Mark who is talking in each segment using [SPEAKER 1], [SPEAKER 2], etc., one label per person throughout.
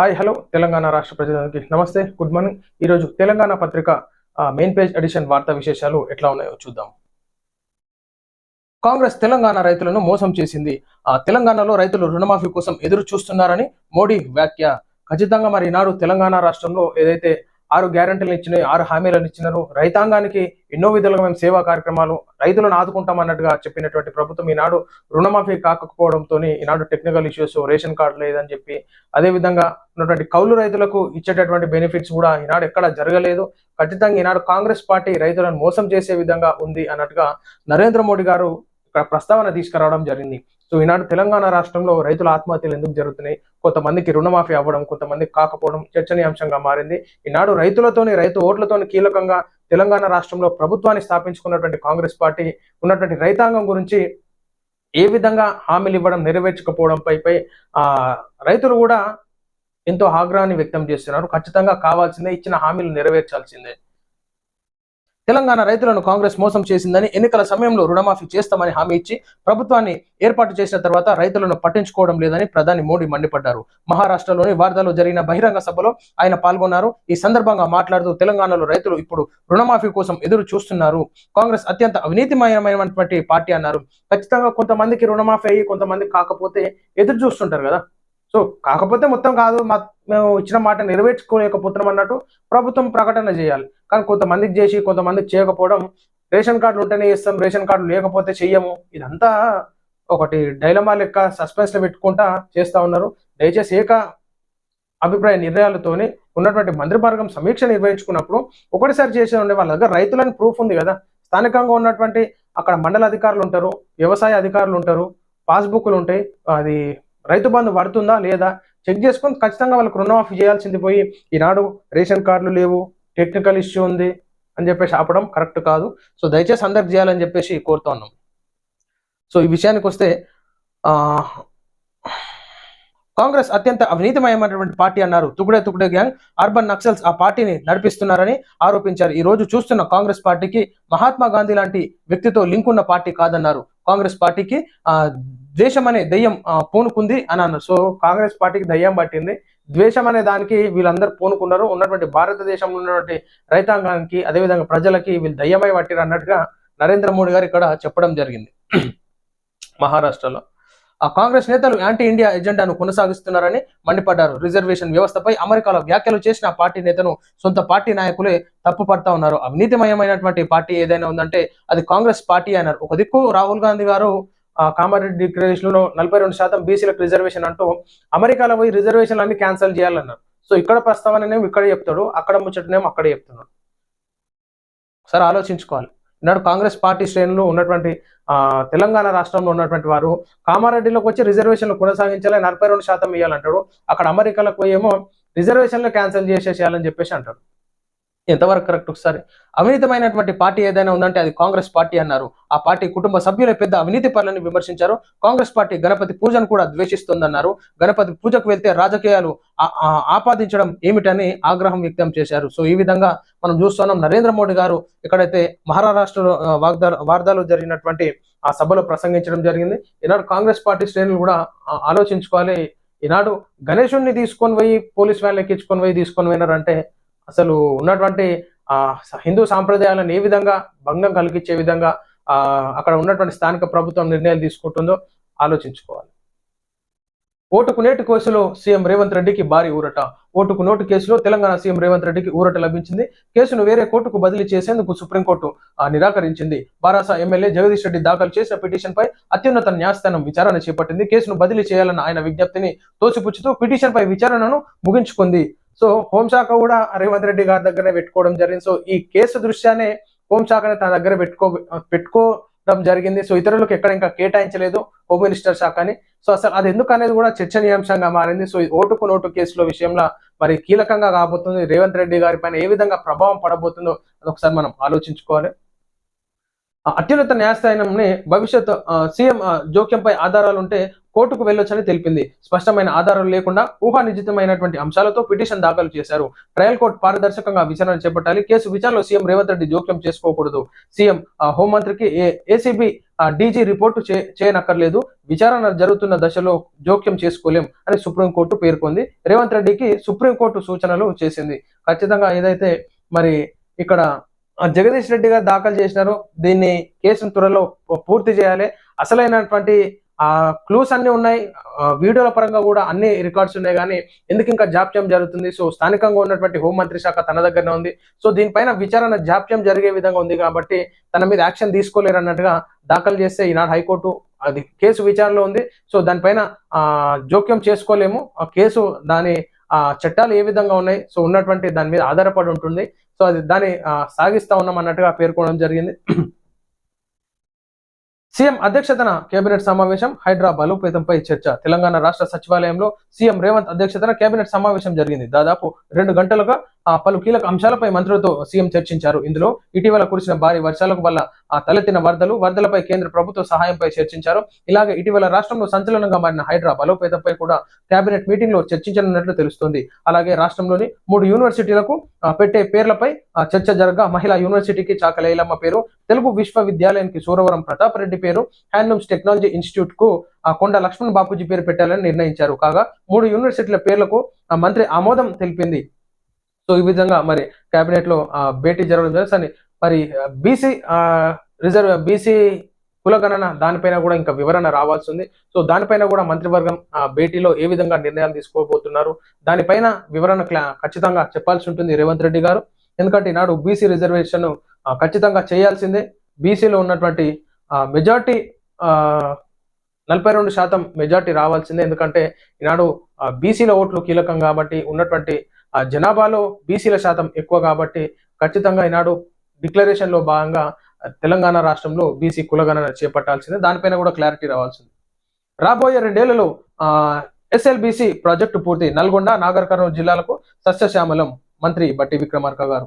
[SPEAKER 1] Hi hello Telangana రాష్ట్ర ప్రజలకి నమస్తే గుడ్ మార్నింగ్ ఈరోజు తెలంగాణ పత్రిక మెయిన్ పేజ్ ఎడిషన్ వార్తా విశేషాలు ఎట్లా ఉన్నాయో చూద్దాం. కాంగ్రెస్ తెలంగాణ రైతులను మోసం చేసింది. ఆ తెలంగాణలో రైతులు రుణమాఫీ కోసం ఎదురు చూస్తున్నారని మోడీ వ్యాఖ్య. ఖచ్చితంగా మరి ఈనాడు తెలంగాణ రాష్ట్రంలో ఏదైతే ఆరు గ్యారంటీలు ఇచ్చినాయి ఆరు హామీలను ఇచ్చినారు. రైతాంగానికి ఎన్నో విధాలుగా మేము సేవా కార్యక్రమాలు రైతులను ఆదుకుంటాం అన్నట్టుగా చెప్పినటువంటి ప్రభుత్వం ఈనాడు రుణమాఫీ కాకపోవడంతో ఈనాడు టెక్నికల్ ఇష్యూస్ రేషన్ కార్డు లేదని చెప్పి అదే విధంగా ఉన్నటువంటి కౌలు రైతులకు ఇచ్చేటటువంటి బెనిఫిట్స్ కూడా ఈనాడు ఎక్కడ జరగలేదు. ఖచ్చితంగా ఈనాడు కాంగ్రెస్ పార్టీ రైతులను మోసం చేసే విధంగా ఉంది అన్నట్టుగా నరేంద్ర మోడీ గారు ఇక్కడ ప్రస్తావన తీసుకురావడం జరిగింది. సో ఈనాడు తెలంగాణ రాష్ట్రంలో రైతుల ఆత్మహత్యలు ఎందుకు జరుగుతున్నాయి? కొంతమందికి రుణమాఫీ అవ్వడం కొంతమందికి కాకపోవడం చర్చనీయాంశంగా మారింది. ఈనాడు రైతులతోని రైతు ఓట్లతోని కీలకంగా తెలంగాణ రాష్ట్రంలో ప్రభుత్వాన్ని స్థాపించుకున్నటువంటి కాంగ్రెస్ పార్టీ ఉన్నటువంటి రైతాంగం గురించి ఏ విధంగా హామీలు ఇవ్వడం నెరవేర్చకపోవడంపై పై ఆ రైతులు కూడా ఎంతో ఆగ్రహాన్ని వ్యక్తం చేస్తున్నారు. ఖచ్చితంగా కావాల్సిందే ఇచ్చిన హామీలు నెరవేర్చాల్సిందే. తెలంగాణ రైతులను కాంగ్రెస్ మోసం చేసిందని ఎన్నికల సమయంలో రుణమాఫీ చేస్తామని హామీ ఇచ్చి ప్రభుత్వాన్ని ఏర్పాటు చేసిన తర్వాత రైతులను పట్టించుకోవడం లేదని ప్రధాని మోడీ మండిపడ్డారు. మహారాష్ట్రలోని వార్దాలో జరిగిన బహిరంగ సభలో ఆయన పాల్గొన్నారు. ఈ సందర్భంగా మాట్లాడుతూ తెలంగాణలో రైతులు ఇప్పుడు రుణమాఫీ కోసం ఎదురు చూస్తున్నారు. కాంగ్రెస్ అత్యంత అవినీతిమయమైనటువంటి పార్టీ అన్నారు. ఖచ్చితంగా కొంతమందికి రుణమాఫీ అయ్యి కొంతమందికి కాకపోతే ఎదురు చూస్తుంటారు కదా. సో కాకపోతే మొత్తం కాదు మా మేము ఇచ్చిన మాట నెరవేర్చుకోలేకపోతున్నాం అన్నట్టు ప్రభుత్వం ప్రకటన చేయాలి. కానీ కొంతమందికి చేసి కొంతమందికి చేయకపోవడం రేషన్ కార్డులు ఉంటేనే ఇస్తాం రేషన్ కార్డు లేకపోతే చెయ్యము. ఇదంతా ఒకటి డైలమా లెక్క సస్పెన్స్లో పెట్టుకుంటా చేస్తా ఉన్నారు. దయచేసి ఏక అభిప్రాయ నిర్ణయాలతోనే ఉన్నటువంటి మంత్రివర్గం సమీక్ష నిర్వహించుకున్నప్పుడు ఒకటిసారి చేసే ఉండే వాళ్ళ దగ్గర రైతులని ప్రూఫ్ ఉంది కదా. స్థానికంగా ఉన్నటువంటి అక్కడ మండల అధికారులు ఉంటారు వ్యవసాయ అధికారులు ఉంటారు పాస్బుక్లు ఉంటాయి అది రైతు బంధు పడుతుందా లేదా? చెక్ చేసుకొని ఖచ్చితంగా వాళ్ళకి రుణమాఫీ చేయాల్సింది పోయి ఈనాడు రేషన్ కార్డులు లేవు టెక్నికల్ ఇష్యూ ఉంది అని చెప్పేసి ఆపడం కరెక్ట్ కాదు. సో దయచేసి అందరికి చేయాలని చెప్పేసి కోరుతా ఉన్నాం. సో ఈ విషయానికి వస్తే కాంగ్రెస్ అత్యంత అవినీతిమయమైనటువంటి పార్టీ అన్నారు. తుకుడే తుకుడే గ్యాంగ్ అర్బన్ నక్సల్స్ ఆ పార్టీని నడిపిస్తున్నారని ఆరోపించారు. ఈ రోజు చూస్తున్న కాంగ్రెస్ పార్టీకి మహాత్మా గాంధీ లాంటి వ్యక్తితో లింక్ ఉన్న పార్టీ కాదన్నారు. కాంగ్రెస్ పార్టీకి ఆ ద్వేషం అనే దయ్యం పూనుకుంది అని అన్నారు. సో కాంగ్రెస్ పార్టీకి దయ్యం పట్టింది. ద్వేషం అనే దానికి వీళ్ళందరూ పూనుకున్నారు. ఉన్నటువంటి భారతదేశంలో ఉన్నటువంటి రైతాంగానికి అదేవిధంగా ప్రజలకి వీళ్ళు దయ్యమై పట్టిరు అన్నట్టుగా నరేంద్ర మోడీ గారు ఇక్కడ చెప్పడం జరిగింది. మహారాష్ట్రలో. ఆ కాంగ్రెస్ నేతలు యాంటీ ఇండియా ఎజెండాను కొనసాగిస్తున్నారని మండిపడ్డారు. రిజర్వేషన్ వ్యవస్థపై అమెరికాలో వ్యాఖ్యలు చేసిన పార్టీ నేతను సొంత పార్టీ నాయకులే తప్పుపడతా ఉన్నారు. అవినీతిమయమైనటువంటి పార్టీ ఏదైనా ఉందంటే అది కాంగ్రెస్ పార్టీ అన్నారు. ఒక దిక్కు రాహుల్ గాంధీ గారు కామారెడ్డి డిక్లరేషన్లో నలభై రెండు శాతం బీసీలకు రిజర్వేషన్ అంటూ అమెరికాలో పోయి రిజర్వేషన్లు అన్ని క్యాన్సిల్ చేయాలన్నారు. సో ఇక్కడ ప్రస్తావననేమో ఇక్కడ చెప్తాడు అక్కడ ముచ్చటనేమో అక్కడే చెప్తున్నాడు సరే ఆలోచించుకోవాలి. ఈనాడు కాంగ్రెస్ పార్టీ శ్రేణులు ఉన్నటువంటి తెలంగాణ రాష్ట్రంలో ఉన్నటువంటి వారు కామారెడ్డిలోకి వచ్చి రిజర్వేషన్లు కొనసాగించాలని నలభై రెండు శాతం ఇవ్వాలంటాడు అక్కడ అమెరికాలకు ఏమో రిజర్వేషన్లు క్యాన్సిల్ చేసేసేయాలని చెప్పేసి అంటాడు. ఎంతవరకు కరెక్ట్ ఒకసారి. అవినీతమైనటువంటి పార్టీ ఏదైనా ఉందంటే అది కాంగ్రెస్ పార్టీ అన్నారు. ఆ పార్టీ కుటుంబ సభ్యులే పెద్ద అవినీతి పనులను విమర్శించారు. కాంగ్రెస్ పార్టీ గణపతి పూజను కూడా ద్వేషిస్తోందన్నారు. గణపతి పూజకు వెళ్తే రాజకీయాలు ఆపాదించడం ఏమిటని ఆగ్రహం వ్యక్తం చేశారు. సో ఈ విధంగా మనం చూస్తున్నాం నరేంద్ర మోడీ గారు ఎక్కడైతే మహారాష్ట్రలో ఆ, వాగ్దా వార్దాలో జరిగినటువంటి ఆ సభలో ప్రసంగించడం జరిగింది. ఈనాడు కాంగ్రెస్ పార్టీ శ్రేణులు కూడా ఆలోచించుకోవాలి. ఈనాడు గణేశుణ్ణి తీసుకొని పోయి పోలీస్ వ్యాన్ ఎక్కించుకొని పోయి తీసుకొని పోయినారంటే అసలు ఉన్నటువంటి ఆ హిందూ సాంప్రదాయాలను ఏ విధంగా భంగం కలిగించే విధంగా ఆ అక్కడ ఉన్నటువంటి స్థానిక ప్రభుత్వం నిర్ణయాలు తీసుకుంటుందో ఆలోచించుకోవాలి. ఓటుకు నేటి కేసులో సీఎం రేవంత్ రెడ్డికి భారీ ఊరట. ఓటుకు నోటు కేసులో తెలంగాణ సీఎం రేవంత్ రెడ్డికి ఊరట లభించింది. కేసును వేరే కోర్టుకు బదిలీ చేసేందుకు సుప్రీంకోర్టు నిరాకరించింది. బారాస ఎమ్మెల్యే జగదీష్ రెడ్డి దాఖలు చేసిన పిటిషన్ పై అత్యున్నత న్యాయస్థానం విచారణ చేపట్టింది. కేసును బదిలీ చేయాలన్న ఆయన విజ్ఞప్తిని తోసిపుచ్చుతూ పిటిషన్ పై విచారణను ముగించుకుంది. సో హోంశాఖ కూడా రేవంత్ రెడ్డి గారి దగ్గరనే పెట్టుకోవడం జరిగింది. సో ఈ కేసు దృష్ట్యానే హోంశాఖని తన దగ్గర పెట్టుకో పెట్టుకోవడం జరిగింది. సో ఇతరులకు ఎక్కడ ఇంకా కేటాయించలేదు హోమ్ మినిస్టర్ శాఖని. సో అసలు అది ఎందుకు అనేది కూడా చర్చనీయాంశంగా మారింది. సో ఈ ఓటుకు నోటు కేసులో విషయంలో మరి కీలకంగా కాబోతుంది రేవంత్ రెడ్డి గారి పైన ఏ విధంగా ప్రభావం పడబోతుందో అది ఒకసారి మనం ఆలోచించుకోవాలి. ఆ అత్యున్నత న్యాయస్థానంని భవిష్యత్ సీఎం జోక్యంపై ఆధారాలు ఉంటే కోర్టుకు వెళ్ళొచ్చని తెలిపింది. స్పష్టమైన ఆధారాలు లేకుండా ఊహానిజితమైనటువంటి అంశాలతో పిటిషన్ దాఖలు చేశారు. ట్రయల్ కోర్టు పారదర్శకంగా విచారణ చేపట్టాలి. కేసు విచారణలో సీఎం రేవంత్ రెడ్డి జోక్యం చేసుకోకూడదు. సీఎం ఆ, హోంమంత్రికి ఏసీబీ డీజీ రిపోర్టు చేయనక్కర్లేదు. విచారణ జరుగుతున్న దశలో జోక్యం చేసుకోలేం అని సుప్రీంకోర్టు పేర్కొంది. రేవంత్ రెడ్డికి సుప్రీంకోర్టు సూచనలు చేసింది. ఖచ్చితంగా ఏదైతే మరి ఇక్కడ జగదీష్ రెడ్డి గారు దాఖలు చేసినారో దీన్ని కేసును త్వరలో పూర్తి చేయాలి. అసలైనటువంటి ఆ క్లూస్ అన్ని ఉన్నాయి. వీడియోల పరంగా కూడా అన్ని రికార్డ్స్ ఉన్నాయి కానీ ఎందుకు ఇంకా జాప్యం జరుగుతుంది? సో స్థానికంగా ఉన్నటువంటి హోంమంత్రి శాఖ తన దగ్గరనే ఉంది. సో దీనిపైన విచారణ జాప్యం జరిగే విధంగా ఉంది కాబట్టి తన మీద యాక్షన్ తీసుకోలేరు అన్నట్టుగా దాఖలు చేస్తే ఈనాడు హైకోర్టు అది కేసు విచారణలో ఉంది. సో దానిపైన ఆ జోక్యం చేసుకోలేము. ఆ కేసు దాని ఆ చట్టాలు ఏ విధంగా ఉన్నాయి? సో ఉన్నటువంటి దాని మీద ఆధారపడి ఉంటుంది. సో అది దాన్ని సాగిస్తా ఉన్నాం అన్నట్టుగా పేర్కొనడం జరిగింది. సీఎం అధ్యక్షతన కేబినెట్ సమావేశం హైడ్రా బలోపేతంపై చర్చ. తెలంగాణ రాష్ట్ర సచివాలయంలో సీఎం రేవంత్ అధ్యక్షతన కేబినెట్ సమావేశం జరిగింది. దాదాపు రెండు గంటలుగా పలు కీలక అంశాలపై మంత్రులతో సీఎం చర్చించారు. ఇందులో ఇటీవల కురిసిన భారీ వర్షాలకు వల్ల ఆ తలెత్తిన వరదలు వరదలపై కేంద్ర ప్రభుత్వ సహాయంపై చర్చించారు. ఇలాగే ఇటీవల రాష్ట్రంలో సంచలనంగా మారిన హైడ్రా బలోపేతంపై కూడా కేబినెట్ మీటింగ్లో చర్చించనున్నట్లు తెలుస్తుంది. అలాగే రాష్ట్రంలోని మూడు యూనివర్సిటీలకు పెట్టే పేర్లపై చర్చ జరగగా మహిళా యూనివర్సిటీకి చాకలేలమ్మ పేరు తెలుగు విశ్వవిద్యాలయానికి సూరవరం ప్రతాప్ రెడ్డి పేరు హ్యాండ్లూమ్స్ టెక్నాలజీ ఇన్స్టిట్యూట్కు కొండ లక్ష్మణ్ బాపూజీ పేరు పెట్టాలని నిర్ణయించారు. కాగా మూడు యూనివర్సిటీల పేర్లకు మంత్రి ఆమోదం తెలిపింది. సో ఈ విధంగా మరి కేబినెట్లో ఆ, భేటీ జరగడం జరిగింది మరి బీసీ రిజర్వ్ బీసీ కులగణన దానిపైన కూడా ఇంకా వివరణ రావాల్సి ఉంది సో దానిపైన కూడా మంత్రివర్గం ఆ, భేటీలో ఏ విధంగా నిర్ణయాలు తీసుకోబోతున్నారు దానిపైన వివరణ క్లా- ఖచ్చితంగా చెప్పాల్సి ఉంటుంది రేవంత్ రెడ్డి గారు. ఎందుకంటే ఈనాడు బీసీ రిజర్వేషన్ ఖచ్చితంగా చేయాల్సిందే. బీసీలో ఉన్నటువంటి మెజార్టీ నలభై రెండు శాతం మెజార్టీ రావాల్సిందే. ఎందుకంటే ఈనాడు బీసీల ఓట్లు కీలకం కాబట్టి ఉన్నటువంటి జనాభాలో బీసీల శాతం ఎక్కువ కాబట్టి ఖచ్చితంగా ఈనాడు డిక్లరేషన్లో భాగంగా తెలంగాణ రాష్ట్రంలో బీసీ కులగణన చేపట్టాల్సిందే. దానిపైన కూడా క్లారిటీ రావాల్సింది. రాబోయే రెండేళ్ళలో ఆ ఎస్ఎల్బిసి ప్రాజెక్టు పూర్తి నల్గొండ నాగర్ కర్నూలు జిల్లాలకు సస్యశ్యామలం మంత్రి బట్టి విక్రమార్క గారు.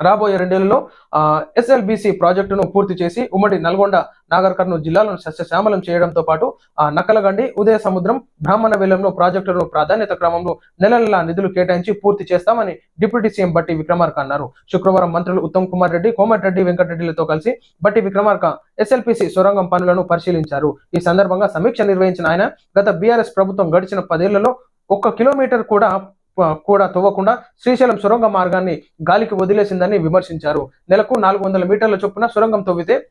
[SPEAKER 1] రాబోయే రెండేళ్ళలో ఆ ఎస్ఎల్బిసి ప్రాజెక్టును పూర్తి చేసి ఉమ్మడి నల్గొండ నాగర్ కర్నూలు జిల్లాలను సస్యశ్యామలం చేయడంతో పాటు ఆ నక్కలగండి ఉదయ సముద్రం బ్రాహ్మణ వేలంలో ప్రాజెక్టులను ప్రాధాన్యత క్రమంలో నెల నెలా నిధులు కేటాయించి పూర్తి చేస్తామని డిప్యూటీ సీఎం బట్టి విక్రమార్క అన్నారు. శుక్రవారం మంత్రులు ఉత్తమ్ కుమార్ రెడ్డి కోమటిరెడ్డి వెంకటరెడ్డిలతో కలిసి బట్టి విక్రమార్క ఎస్ఎల్పిసి సొరంగం పనులను పరిశీలించారు. ఈ సందర్భంగా సమీక్ష నిర్వహించిన ఆయన గత బీఆర్ఎస్ ప్రభుత్వం గడిచిన పదేళ్ళలో ఒక్క కిలోమీటర్ కూడా కూడా తవ్వకుండా శ్రీశైలం సొరంగ మార్గాన్ని గాలికి వదిలేసిందని విమర్శించారు. నెలకు నాలుగు వందల మీటర్ల చొప్పున సొరంగం తవ్వితే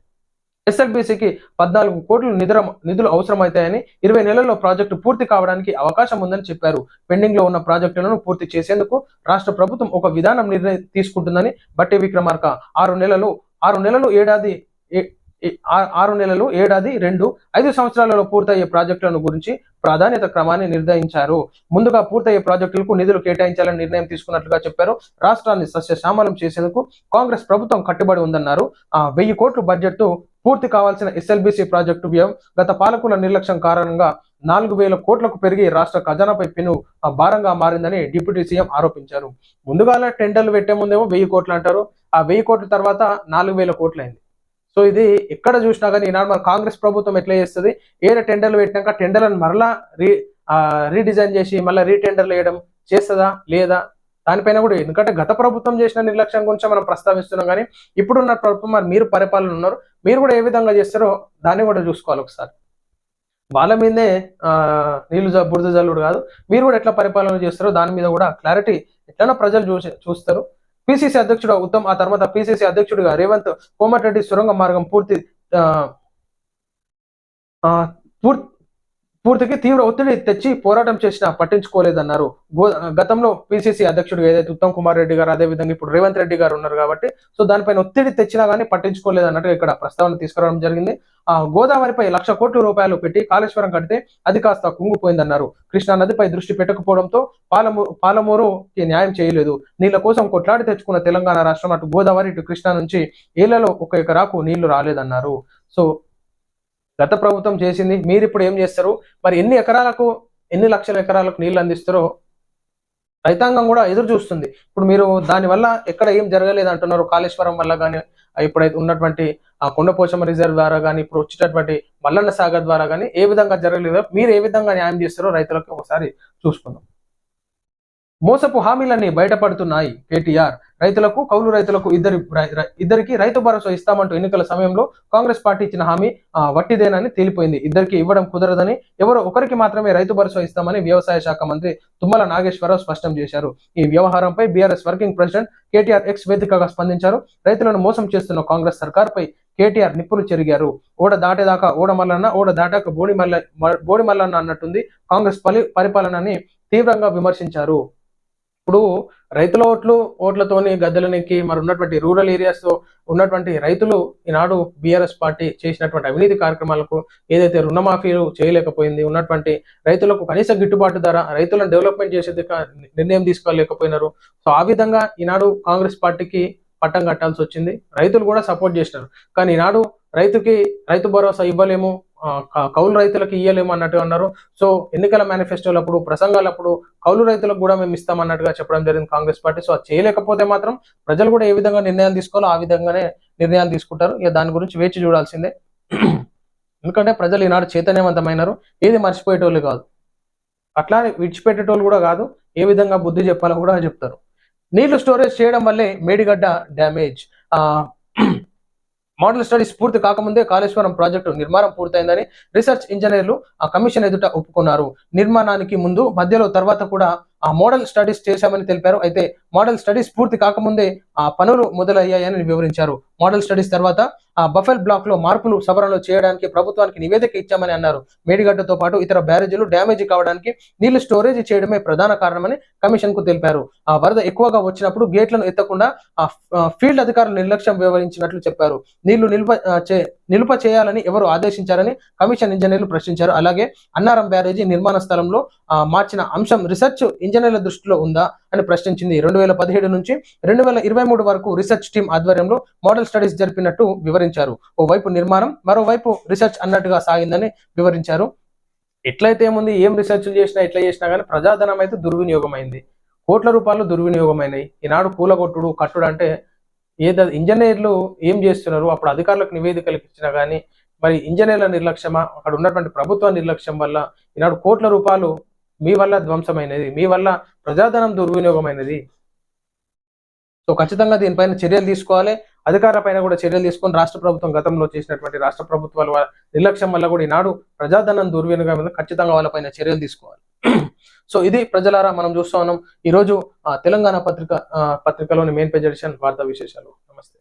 [SPEAKER 1] ఎస్ఎల్బిసికి పద్నాలుగు కోట్ల నిధుల నిధులు అవసరమవుతాయని ఇరవై నెలల్లో ప్రాజెక్టు పూర్తి కావడానికి అవకాశం ఉందని చెప్పారు. పెండింగ్లో ఉన్న ప్రాజెక్టులను పూర్తి చేసేందుకు రాష్ట్ర ప్రభుత్వం ఒక విధానం నిర్ణయం తీసుకుంటుందని బట్టి విక్రమార్క. ఆరు నెలలు ఆరు నెలలు ఏడాది ఏ- ఆరు నెలలు ఏడాది రెండు ఐదు సంవత్సరాలలో పూర్తయ్యే ప్రాజెక్టులను గురించి ప్రాధాన్యత క్రమాన్ని నిర్ణయించారు. ముందుగా పూర్తయ్యే ప్రాజెక్టులకు నిధులు కేటాయించాలని నిర్ణయం తీసుకున్నట్లుగా చెప్పారు. రాష్ట్రాన్ని సస్యశ్యామలం చేసేందుకు కాంగ్రెస్ ప్రభుత్వం కట్టుబడి ఉందన్నారు. ఆ వెయ్యి కోట్ల బడ్జెట్ పూర్తి కావాల్సిన ఎస్ఎల్బిసి ప్రాజెక్టు వ్యయం గత పాలకుల నిర్లక్ష్యం కారణంగా నాలుగు వేల కోట్లకు పెరిగి రాష్ట్ర ఖజానాపై పెను భారంగా మారిందని డిప్యూటీ సీఎం ఆరోపించారు. ముందుగా టెండర్లు పెట్టే ముందేమో వెయ్యి కోట్లు అంటారు. ఆ వెయ్యి కోట్ల తర్వాత నాలుగు వేల కోట్లైంది. సో ఇది ఎక్కడ చూసినా కానీ ఈనాడు మన కాంగ్రెస్ ప్రభుత్వం ఎట్లా చేస్తుంది? ఏడ టెండర్లు పెట్టినాక టెండర్లను మరలా రీ రీడిజైన్ చేసి మళ్ళీ రీటెండర్లు వేయడం చేస్తుందా? లేదా? దానిపైన కూడా ఎందుకంటే గత ప్రభుత్వం చేసిన నిర్లక్ష్యం గురించి మనం ప్రస్తావిస్తున్నాం కానీ ఇప్పుడున్న ప్రభుత్వం మరి మీరు పరిపాలన ఉన్నారు. మీరు కూడా ఏ విధంగా చేస్తారో దాన్ని కూడా చూసుకోవాలి ఒకసారి. వాళ్ళ మీదే ఆ, నీళ్ళు బురద జల్లుడు కాదు. మీరు కూడా ఎట్లా పరిపాలన చేస్తారో దాని మీద కూడా క్లారిటీ ఎట్లైనా ప్రజలు చూసి చూస్తారు. పిసిసి అధ్యక్షుడు ఉత్తమ్ ఆ తర్వాత పిసిసి అధ్యక్షుడిగా రేవంత్ కోమటిరెడ్డి సొరంగ మార్గం పూర్తి ఆ, పూర్తి పూర్తికి తీవ్ర ఒత్తిడి తెచ్చి పోరాటం చేసినా పట్టించుకోలేదన్నారు. గతంలో పిసిసి అధ్యక్షుడు ఏదైతే ఉత్తమ్ కుమార్ రెడ్డి గారు అదే విధంగా ఇప్పుడు రేవంత్ రెడ్డి గారు ఉన్నారు కాబట్టి సో దానిపైన ఒత్తిడి తెచ్చినా కానీ పట్టించుకోలేదు అన్నట్టు ఇక్కడ ప్రస్తావన తీసుకురావడం జరిగింది. ఆ గోదావరిపై లక్ష కోట్ల రూపాయలు పెట్టి కాళేశ్వరం కడితే అది కాస్త కుంగిపోయిందన్నారు. కృష్ణా నదిపై దృష్టి పెట్టకపోవడంతో పాలమూరు పాలమూరుకి న్యాయం చేయలేదు. నీళ్ళ కోసం కొట్లాడి తెచ్చుకున్న తెలంగాణ రాష్ట్రం అటు గోదావరి ఇటు కృష్ణా నుంచి ఏళ్ళలో ఒక ఎకరాకు నీళ్ళు రాలేదన్నారు. సో గత ప్రభుత్వం చేసింది మీరు ఇప్పుడు ఏం చేస్తారు? మరి ఎన్ని ఎకరాలకు ఎన్ని లక్షల ఎకరాలకు నీళ్ళు అందిస్తారో రైతాంగం కూడా ఎదురు చూస్తుంది. ఇప్పుడు మీరు దానివల్ల ఎక్కడ ఏం జరగలేదు అంటున్నారు? కాళేశ్వరం వల్ల కానీ ఇప్పుడైతే ఉన్నటువంటి ఆ కొండపోచమ్మ రిజర్వ్ ద్వారా కానీ ఇప్పుడు వచ్చేటటువంటి మల్లన్న సాగర్ ద్వారా కానీ ఏ విధంగా జరగలేదో మీరు ఏ విధంగా న్యాయం చేస్తారో రైతులకు ఒకసారి చూసుకుందాం. మోసపు హామీలన్నీ బయటపడుతున్నాయి కేటీఆర్. రైతులకు కౌలు రైతులకు ఇద్దరి ఇద్దరికి రైతు భరోసా ఇస్తామంటూ ఎన్నికల సమయంలో కాంగ్రెస్ పార్టీ ఇచ్చిన హామీ వట్టిదేనని తేలిపోయింది. ఇద్దరికి ఇవ్వడం కుదరదని ఎవరో ఒకరికి మాత్రమే రైతు భరోసా ఇస్తామని వ్యవసాయ శాఖ మంత్రి తుమ్మల నాగేశ్వరరావు స్పష్టం చేశారు. ఈ వ్యవహారంపై BRS working president KTR X వేదికగా స్పందించారు. రైతులను మోసం చేస్తున్న కాంగ్రెస్ సర్కార్పై కేటీఆర్ నిప్పులు చెరిగారు. ఓడ దాటేదాకా ఓడ మల్లన్న ఓడ దాటాక బోడి మల్ల బోడి మల్లన్న అన్నట్టుంది కాంగ్రెస్ పలి పరిపాలనని తీవ్రంగా విమర్శించారు. ఇప్పుడు రైతుల ఓట్లు ఓట్లతోని గద్దెలనెక్కి మరి ఉన్నటువంటి రూరల్ ఏరియాస్తో ఉన్నటువంటి రైతులు ఈనాడు బీఆర్ఎస్ పార్టీ చేసినటువంటి అవినీతి కార్యక్రమాలకు ఏదైతే రుణమాఫీలు చేయలేకపోయింది ఉన్నటువంటి రైతులకు కనీస గిట్టుబాటు ధర రైతులను డెవలప్మెంట్ చేసేది నిర్ణయం తీసుకోలేకపోయినారు. సో ఆ విధంగా ఈనాడు కాంగ్రెస్ పార్టీకి పట్టం కట్టాల్సి వచ్చింది. రైతులు కూడా సపోర్ట్ చేసినారు. కానీ ఈనాడు రైతుకి రైతు భరోసా ఇవ్వలేము. కౌలు రైతులకు ఇయ్యలేము అన్నట్టు అన్నారు. సో ఎన్నికల మేనిఫెస్టోలప్పుడు ప్రసంగాలప్పుడు కౌలు రైతులకు కూడా మేము ఇస్తాం అన్నట్టుగా చెప్పడం జరిగింది కాంగ్రెస్ పార్టీ. సో అది చేయలేకపోతే మాత్రం ప్రజలు కూడా ఏ విధంగా నిర్ణయాలు తీసుకోవాలో ఆ విధంగానే నిర్ణయాలు తీసుకుంటారు. ఇక దాని గురించి వేచి చూడాల్సిందే. ఎందుకంటే ప్రజలు ఈనాడు చైతన్యవంతమైనారు. ఏది మర్చిపోయేటోళ్ళు కాదు. అట్లా విడిచిపెట్టేటోళ్ళు కూడా కాదు. ఏ విధంగా బుద్ధి చెప్పాలో కూడా చెప్తారు. నీళ్ళు స్టోరేజ్ చేయడం వల్లే మేడిగడ్డ డ్యామేజ్. ఆ మోడల్ స్టడీస్ పూర్తి కాకముందే కాళేశ్వరం ప్రాజెక్టు నిర్మాణం పూర్తయిందని రీసెర్చ్ ఇంజనీర్లు ఆ కమిషన్ ఎదుట ఒప్పుకున్నారు. నిర్మాణానికి ముందు మధ్యలో తర్వాత కూడా ఆ మోడల్ స్టడీస్ చేశామని తెలిపారు. అయితే మోడల్ స్టడీస్ పూర్తి కాకముందే ఆ పనులు మొదలయ్యాయని వివరించారు. మోడల్ స్టడీస్ తర్వాత ఆ బఫెల్ బ్లాక్లో మార్పులు సవరణలు చేయడానికి ప్రభుత్వానికి నివేదిక ఇచ్చామని అన్నారు. మేడిగడ్డతో పాటు ఇతర బ్యారేజీలు డ్యామేజ్ కావడానికి నీళ్ళు స్టోరేజ్ చేయడమే ప్రధాన కారణమని కమిషన్కు తెలిపారు. ఆ వరద ఎక్కువగా వచ్చినప్పుడు గేట్లను ఎత్తకుండా ఆ ఫీల్డ్ అధికారులు నిర్లక్ష్యం వ్యవహరించినట్లు చెప్పారు. నీళ్ళు నిల్వ ఆ, నిలుప చేయాలని ఎవరు ఆదేశించారని కమిషన్ ఇంజనీర్లు ప్రశ్నించారు. అలాగే అన్నారం బ్యారేజీ నిర్మాణ స్థలంలో మార్చిన అంశం రీసెర్చ్ ఇంజనీర్ల దృష్టిలో ఉందా? అని ప్రశ్నించింది. రెండు వేల పదిహేడు నుంచి రెండు వేల ఇరవై మూడు వరకు రీసెర్చ్ టీం ఆధ్వర్యంలో మోడల్ స్టడీస్ జరిపినట్టు వివరించారు. ఓవైపు నిర్మాణం మరోవైపు రీసెర్చ్ అన్నట్టుగా సాగిందని వివరించారు. ఎట్లయితే ఏముంది ఏం రీసెర్చ్ చేసినా ఎట్లా చేసినా కానీ ప్రజాధనం అయితే దుర్వినియోగమైంది. కోట్ల రూపాయలు దుర్వినియోగమైనాయి. ఈనాడు కూలగొట్టుడు కట్టుడు అంటే ఏదో ఇంజనీర్లు ఏం చేస్తున్నారు? అప్పుడు అధికారులకు నివేదికలు ఇచ్చినా కానీ మరి ఇంజనీర్ల నిర్లక్ష్యమా? అక్కడ ఉన్నటువంటి ప్రభుత్వ నిర్లక్ష్యం వల్ల ఈనాడు కోట్ల రూపాయలు మీ వల్ల ధ్వంసమైనది మీ వల్ల ప్రజాధనం దుర్వినియోగమైనది. సో ఖచ్చితంగా దీనిపైన చర్యలు తీసుకోవాలి. అధికారుల పైన కూడా చర్యలు తీసుకొని రాష్ట్ర ప్రభుత్వం గతంలో చేసినటువంటి రాష్ట్ర ప్రభుత్వాల నిర్లక్ష్యం వల్ల కూడా ఈనాడు ప్రజాధనం దుర్వినియోగం మీద ఖచ్చితంగా వాళ్ళపైన చర్యలు తీసుకోవాలి. సో ఇది ప్రజలారా మనం చూస్తూ ఉన్నాం. ఈ రోజు ఆ, తెలంగాణ పత్రిక ఆ, పత్రికలోని మెయిన్ పేజ్ ఎడిషన్ వార్తా విశేషాలు. నమస్తే.